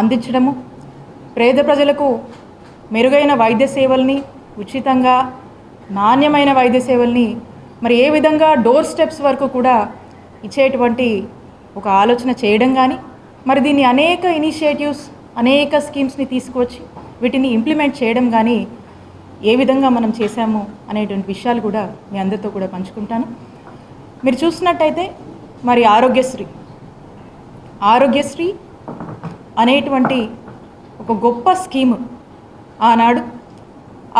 అందించడము. పేద ప్రజలకు మెరుగైన వైద్య సేవల్ని ఉచితంగా నాణ్యమైన వైద్య సేవల్ని మరి ఏ విధంగా డోర్ స్టెప్స్ వరకు కూడా ఇచ్చేటువంటి ఒక ఆలోచన చేయడం కానీ మరి దీన్ని అనేక ఇనిషియేటివ్స్ అనేక స్కీమ్స్ని తీసుకువచ్చి వీటిని ఇంప్లిమెంట్ చేయడం కానీ ఏ విధంగా మనం చేశాము అనేటువంటి విషయాలు కూడా మీ అందరితో కూడా పంచుకుంటాను. మీరు చూసినట్టయితే మరి ఆరోగ్యశ్రీ. ఆరోగ్యశ్రీ అనేటువంటి ఒక గొప్ప స్కీమ్ ఆనాడు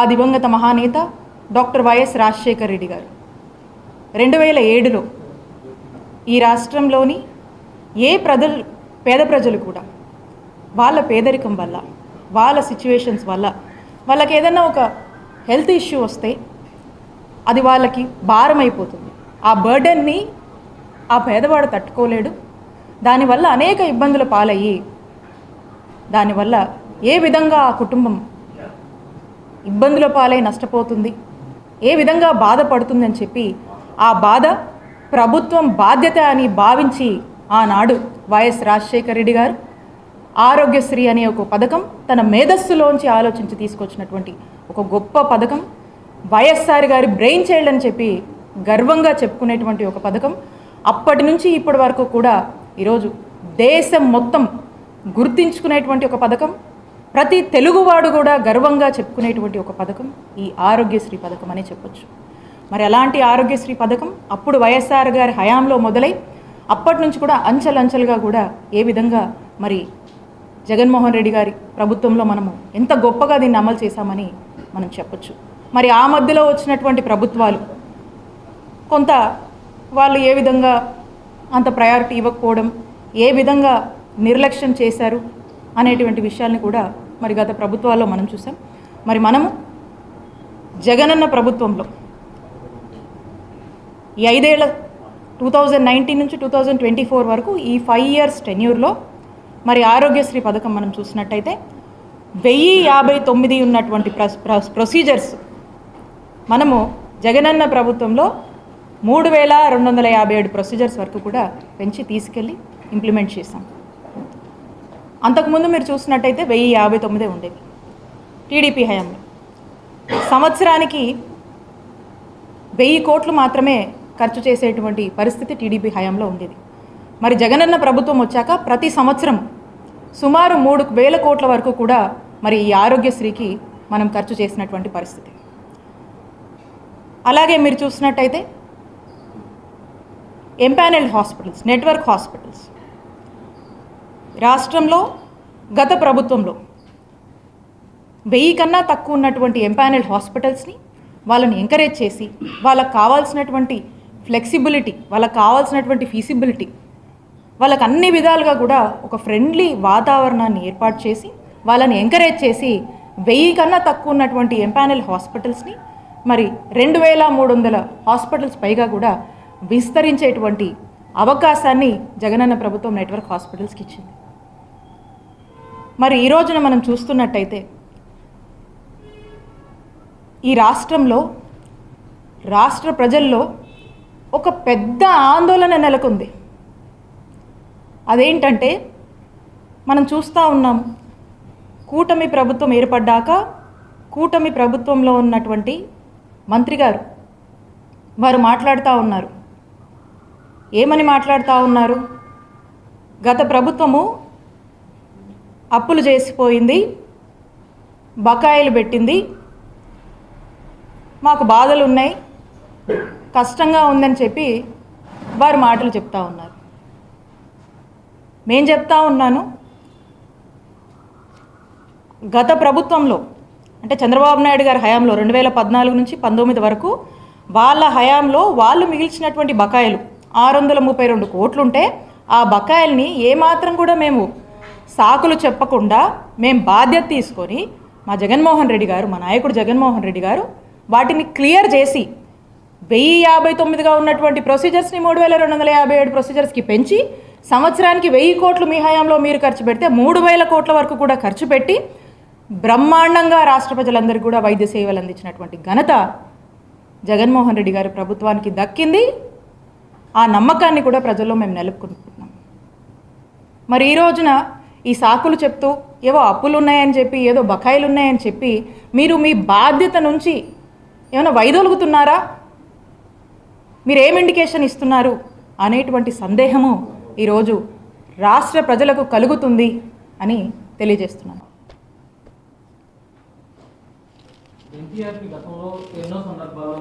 ఆ దివంగత మహానేత డాక్టర్ వైఎస్ రాజశేఖర్ రెడ్డి గారు. రెండు వేల ఏడులో ఈ రాష్ట్రంలోని ఏ ప్రజలు పేద ప్రజలు కూడా వాళ్ళ పేదరికం వల్ల వాళ్ళ సిచ్యువేషన్స్ వల్ల వాళ్ళకి ఏదైనా ఒక హెల్త్ ఇష్యూ వస్తే అది వాళ్ళకి భారం అయిపోతుంది ఆ బర్డెన్ని ఆ పేదవాడు తట్టుకోలేడు. దానివల్ల అనేక ఇబ్బందులు పాలయ్యి దానివల్ల ఏ విధంగా ఆ కుటుంబం ఇబ్బందుల పాలై నష్టపోతుంది ఏ విధంగా బాధపడుతుందని చెప్పి ఆ బాధ ప్రభుత్వం బాధ్యత అని భావించి ఆనాడు వైఎస్ రాజశేఖర రెడ్డి గారు ఆరోగ్యశ్రీ అనే ఒక పథకం తన మేధస్సులోంచి ఆలోచించి తీసుకొచ్చినటువంటి ఒక గొప్ప పథకం. వైఎస్ఆర్ గారి బ్రెయిన్ చైల్డ్ అని చెప్పి గర్వంగా చెప్పుకునేటువంటి ఒక పథకం. అప్పటి నుంచి ఇప్పటి వరకు కూడా ఈరోజు దేశం మొత్తం గుర్తించుకునేటువంటి ఒక పథకం ప్రతి తెలుగువాడు కూడా గర్వంగా చెప్పుకునేటువంటి ఒక పథకం ఈ ఆరోగ్యశ్రీ పథకం అనే చెప్పొచ్చు. మరి అలాంటి ఆరోగ్యశ్రీ పథకం అప్పుడు వైఎస్ఆర్ గారి హయాంలో మొదలై అప్పటి నుంచి కూడా అంచెలంచెలుగా కూడా ఏ విధంగా మరి జగన్మోహన్ రెడ్డి గారి ప్రభుత్వంలో మనము ఎంత గొప్పగా దీన్ని అమలు చేశామని మనం చెప్పొచ్చు. మరి ఆ మధ్యలో వచ్చినటువంటి ప్రభుత్వాలు కొంత వాళ్ళు ఏ విధంగా అంత ప్రయారిటీ ఇవ్వకపోవడం ఏ విధంగా నిర్లక్ష్యం చేశారు అనేటువంటి విషయాల్ని కూడా మరి గత ప్రభుత్వాల్లో మనం చూసాం. మరి మనము జగనన్న ప్రభుత్వంలో ఈ ఐదేళ్ళ టూ థౌజండ్ నైన్టీన్ నుంచి టూ థౌజండ్ ట్వంటీ ఫోర్ వరకు ఈ ఫైవ్ ఇయర్స్ టెన్యూర్లో మరి ఆరోగ్యశ్రీ పథకం మనం చూసినట్టయితే వెయ్యి యాభై తొమ్మిది ఉన్నటువంటి ప్రస్ ప్రొసీజర్స్ మనము జగనన్న ప్రభుత్వంలో మూడు వేల రెండు వందల యాభై ఏడు ప్రొసీజర్స్ వరకు కూడా పెంచి తీసుకెళ్ళి ఇంప్లిమెంట్ చేశాం. అంతకుముందు మీరు చూసినట్టయితే వెయ్యి యాభై తొమ్మిదే ఉండేవి. టీడీపీ హయాంలో. సంవత్సరానికి వెయ్యి కోట్లు మాత్రమే ఖర్చు చేసేటువంటి పరిస్థితి టీడీపీ హయాంలో ఉండేది. మరి జగనన్న ప్రభుత్వం వచ్చాక ప్రతి సంవత్సరం సుమారు మూడు వేల కోట్ల వరకు కూడా మరి ఈ ఆరోగ్యశ్రీకి మనం ఖర్చు చేసినటువంటి పరిస్థితి. అలాగే మీరు చూసినట్టయితే ఎంపానల్డ్ హాస్పిటల్స్ నెట్వర్క్ హాస్పిటల్స్. రాష్ట్రంలో గత ప్రభుత్వంలో వెయ్యి కన్నా తక్కువ ఉన్నటువంటి ఎంపానల్డ్ హాస్పిటల్స్ని వాళ్ళని ఎంకరేజ్ చేసి వాళ్ళకి కావాల్సినటువంటి ఫ్లెక్సిబిలిటీ వాళ్ళకి కావాల్సినటువంటి ఫీసిబిలిటీ వాళ్ళకు అన్ని విధాలుగా కూడా ఒక ఫ్రెండ్లీ వాతావరణాన్ని ఏర్పాటు చేసి వాళ్ళని ఎంకరేజ్ చేసి వెయ్యి కన్నా తక్కువ ఉన్నటువంటి ఎంపానల్ హాస్పిటల్స్ని మరి రెండు వేల మూడు వందల హాస్పిటల్స్ పైగా కూడా విస్తరించేటువంటి అవకాశాన్ని జగనన్న ప్రభుత్వం నెట్వర్క్ హాస్పిటల్స్కి ఇచ్చింది. మరి ఈ రోజున మనం చూస్తున్నట్టయితే ఈ రాష్ట్రంలో రాష్ట్ర ప్రజల్లో ఒక పెద్ద ఆందోళన నెలకొంది. అదేంటంటే మనం చూస్తూ ఉన్నాం కూటమి ప్రభుత్వం ఏర్పడ్డాక కూటమి ప్రభుత్వంలో ఉన్నటువంటి మంత్రి గారు వారు మాట్లాడుతూ ఉన్నారు. ఏమని మాట్లాడుతూ ఉన్నారు? గత ప్రభుత్వము అప్పులు చేసిపోయింది బకాయిలు పెట్టింది. మాకు బాధలు ఉన్నాయి కష్టంగా ఉందని చెప్పి వారు మాటలు చెప్తా ఉన్నారు. నేను చెప్తా ఉన్నాను గత ప్రభుత్వంలో అంటే చంద్రబాబు నాయుడు గారి హయాంలో రెండు వేల పద్నాలుగు నుంచి పంతొమ్మిది వరకు వాళ్ళ హయాంలో వాళ్ళు మిగిల్చినటువంటి బకాయిలు ఆరు వందల ముప్పై రెండు కోట్లుంటే ఆ బకాయిల్ని ఏమాత్రం కూడా మేము సాకులు చెప్పకుండా మేము బాధ్యత తీసుకొని మా జగన్మోహన్ రెడ్డి గారు మా నాయకుడు జగన్మోహన్ రెడ్డి గారు వాటిని క్లియర్ చేసి వెయ్యి యాభై తొమ్మిదిగా ఉన్నటువంటి ప్రొసీజర్స్ని మూడు వేల రెండు వందల యాభై ఏడు ప్రొసీజర్స్కి పెంచి సంవత్సరానికి వెయ్యి కోట్లు మీ హయాంలో మీరు ఖర్చు పెడితే మూడు వేల కోట్ల వరకు కూడా ఖర్చు పెట్టి బ్రహ్మాండంగా రాష్ట్ర ప్రజలందరికీ కూడా వైద్య సేవలు అందించినటువంటి ఘనత జగన్మోహన్ రెడ్డి గారి ప్రభుత్వానికి దక్కింది. ఆ నమ్మకాన్ని కూడా ప్రజల్లో మేము నెలుపుకుంటున్నాం మరి ఈ రోజున ఈ సాకులు చెప్తూ ఏవో అప్పులు ఉన్నాయని చెప్పి ఏదో బకాయిలు ఉన్నాయని చెప్పి మీరు మీ బాధ్యత నుంచి ఏమైనా వైదొలుగుతున్నారా? మీరు ఏం ఇండికేషన్ ఇస్తున్నారు? అనేటువంటి సందేహము ఈరోజు రాష్ట్ర ప్రజలకు కలుగుతుంది అని తెలియజేస్తున్నాను. ఎన్టీఆర్కి గతంలో ఎన్నో సందర్భాల్లో